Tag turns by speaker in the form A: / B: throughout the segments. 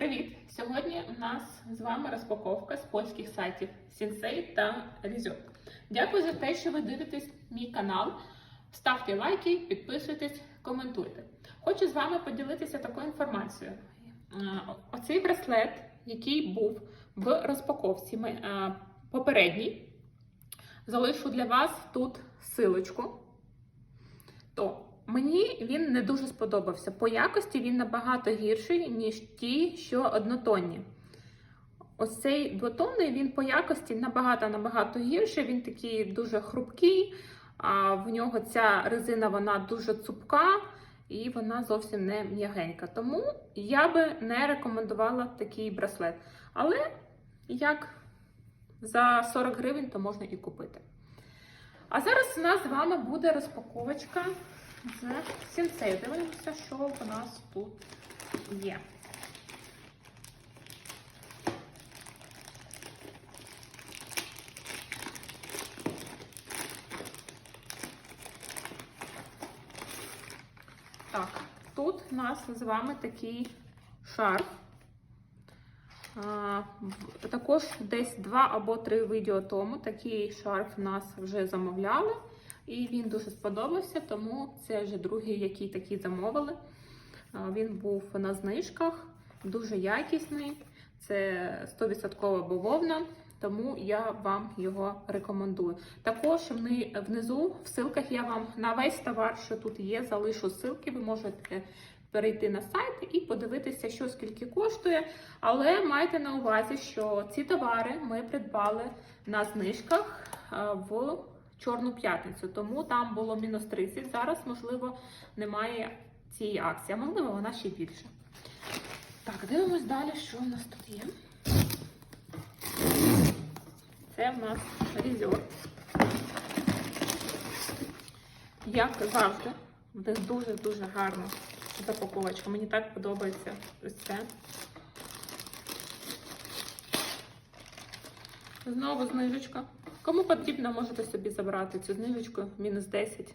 A: Привіт! Сьогодні у нас з вами розпаковка з польських сайтів Sensei та Rizio. Дякую за те, що ви дивитесь мій канал. Ставте лайки, підписуйтесь, коментуйте. Хочу з вами поділитися такою інформацією. Е, Оцей браслет, який був в розпаковці е, попередній, залишу для вас тут силочку. То мені він не дуже сподобався. По якості він набагато гірший, ніж ті, що однотонні. Ось цей двотонний він по якості набагато-набагато гірший. Він такий дуже хрупкий, а в нього ця резина вона дуже цупка і вона зовсім не м'ягенька. Тому я би не рекомендувала такий браслет. Але як за 40 гривень, то можна і купити. А зараз у нас з вами буде розпаковочка з сінцею. Дивимося, що у нас тут є. Так, тут у нас з вами такий шарф. Також десь два або три відео тому такий шарф нас вже замовляли, і він дуже сподобався, тому це вже другий, який такий замовили. Він був на знижках, дуже якісний. Це 100% бавовна, тому я вам його рекомендую. Також внизу в ссылках я вам на весь товар, що тут є, залишу ссылки. Ви можете перейти на сайт і подивитися, що скільки коштує. Але майте на увазі, що ці товари ми придбали на знижках в Чорну п'ятницю, тому там було мінус 30. Зараз, можливо, немає цієї акції, а можливо, вона ще більше. Так, дивимось далі, що в нас тут є. Це в нас резерв. Як завжди, в них дуже-дуже гарна запаковочка. Мені так подобається ось це. Знову знижечка. Кому потрібно, можете собі забрати цю знижечку мінус 10.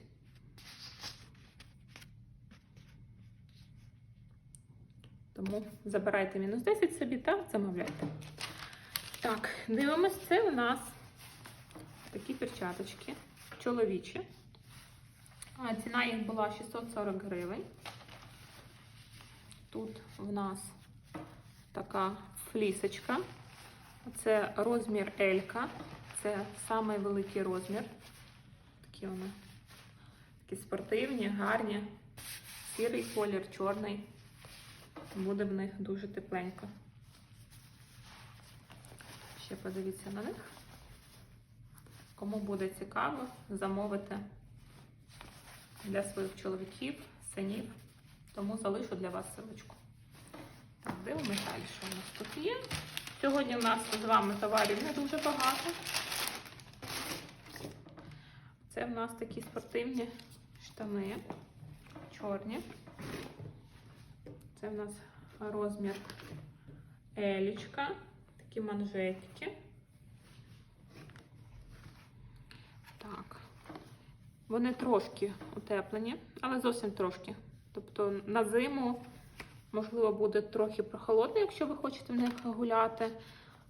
A: Тому забирайте мінус 10 собі та замовляйте. Так, дивимось, це у нас такі перчаточки чоловічі. Ціна їх була 640 гривень. Тут в нас така флісочка. Це розмір Елька. Це самий великий розмір. Такі вони такі спортивні, гарні. Сірий колір, чорний. Буде в них дуже тепленько. Ще подивіться на них. Кому буде цікаво, замовити для своїх чоловіків, синів. Тому залишу для вас силочку. Так, дивимося далі, що у нас тут є. Сьогодні у нас з вами товарів не дуже багато. Це в нас такі спортивні штани, чорні. Це в нас розмір елічка, такі манжетики. Так. Вони трошки утеплені, але зовсім трошки. Тобто на зиму, можливо, буде трохи прохолодно, якщо ви хочете в них гуляти,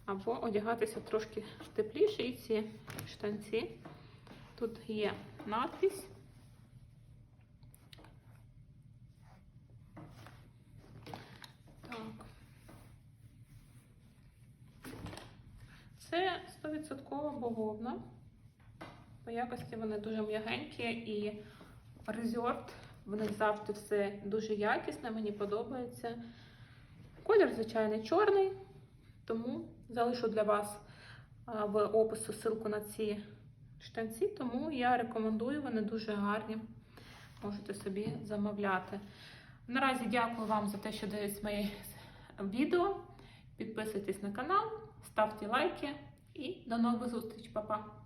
A: або одягатися трошки тепліше. І ці штанці. Тут є надпись. Це 100% бавовна. По якості вони дуже м'ягенькі і резервд. В них завжди все дуже якісне, мені подобається. Колір, звичайно, чорний, тому залишу для вас в опису ссылку на ці штанці, тому я рекомендую, вони дуже гарні. Можете собі замовляти. Наразі дякую вам за те, що дивитесь моє відео. Підписуйтесь на канал, ставте лайки і до нових зустріч, Па-па!